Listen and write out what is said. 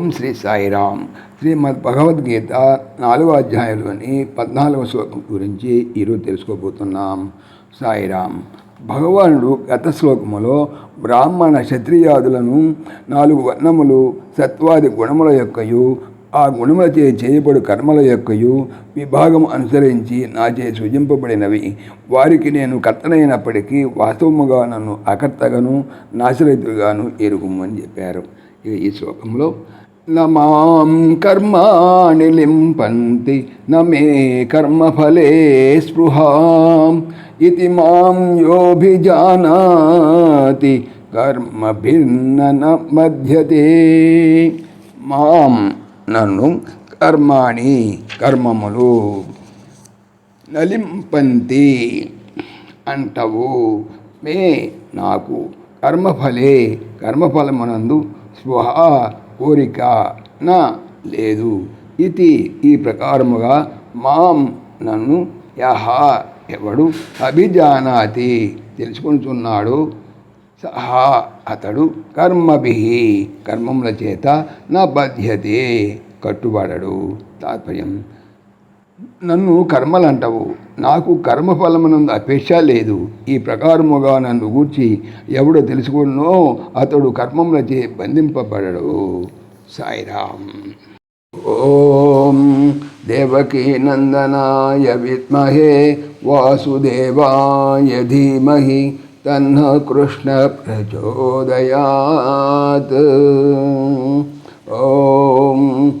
ఓం శ్రీ సాయిరామ్. శ్రీమద్ భగవద్గీత నాలుగో అధ్యాయంలోని పద్నాలుగవ శ్లోకం గురించి ఈరోజు తెలుసుకోబోతున్నాం. సాయిరామ్ భగవానుడు గత శ్లోకములో బ్రాహ్మణ క్షత్రియాదులను నాలుగు వర్ణములు సత్వాది గుణముల యొక్కయు ఆ గుణములచే చేయబడు కర్మల యొక్కయు విభాగం అనుసరించి నాచే సృజింపబడినవి. వారికి నేను కర్తనైనప్పటికీ వాస్తవముగా నన్ను అకర్తగాను నాశరహితుగాను ఎరుగుమని చెప్పారు. ఇక ఈ శ్లోకంలో నమాం కర్మాణి లింపంతి నమే కర్మఫలే స్పృహాం. ఇది మాం యోభిజానాతి కర్మ భిన్న మధ్యతే. మాం నన్ను కర్మాణి కర్మములు నలింపంతి అంటవు. మే నాకు కర్మఫలే కర్మఫలమునందు స్పృహ కోరిక నా లేదు. ఇది ఈ ప్రకారముగా మాం నన్ను యహ ఎవడు అభిజానాతి తెలుసుకుంటున్నాడు సహా అతడు కర్మభి కర్మముల చేత నా బధ్యతే కట్టుబడడు. తాత్పర్యం నన్ను కర్మలంటావు. నాకు కర్మఫలమునందు అపేక్ష లేదు. ఈ ప్రకారముగా నన్ను గూర్చి ఎవడో తెలుసుకున్నో అతడు కర్మములచే బంధింపబడడు. సాయిరామ్. ఓం దేవకీ నందనాయ విద్మహే వాసుదేవాయ ధీమహి తన్న కృష్ణ ప్రచోదయాత్. ఓం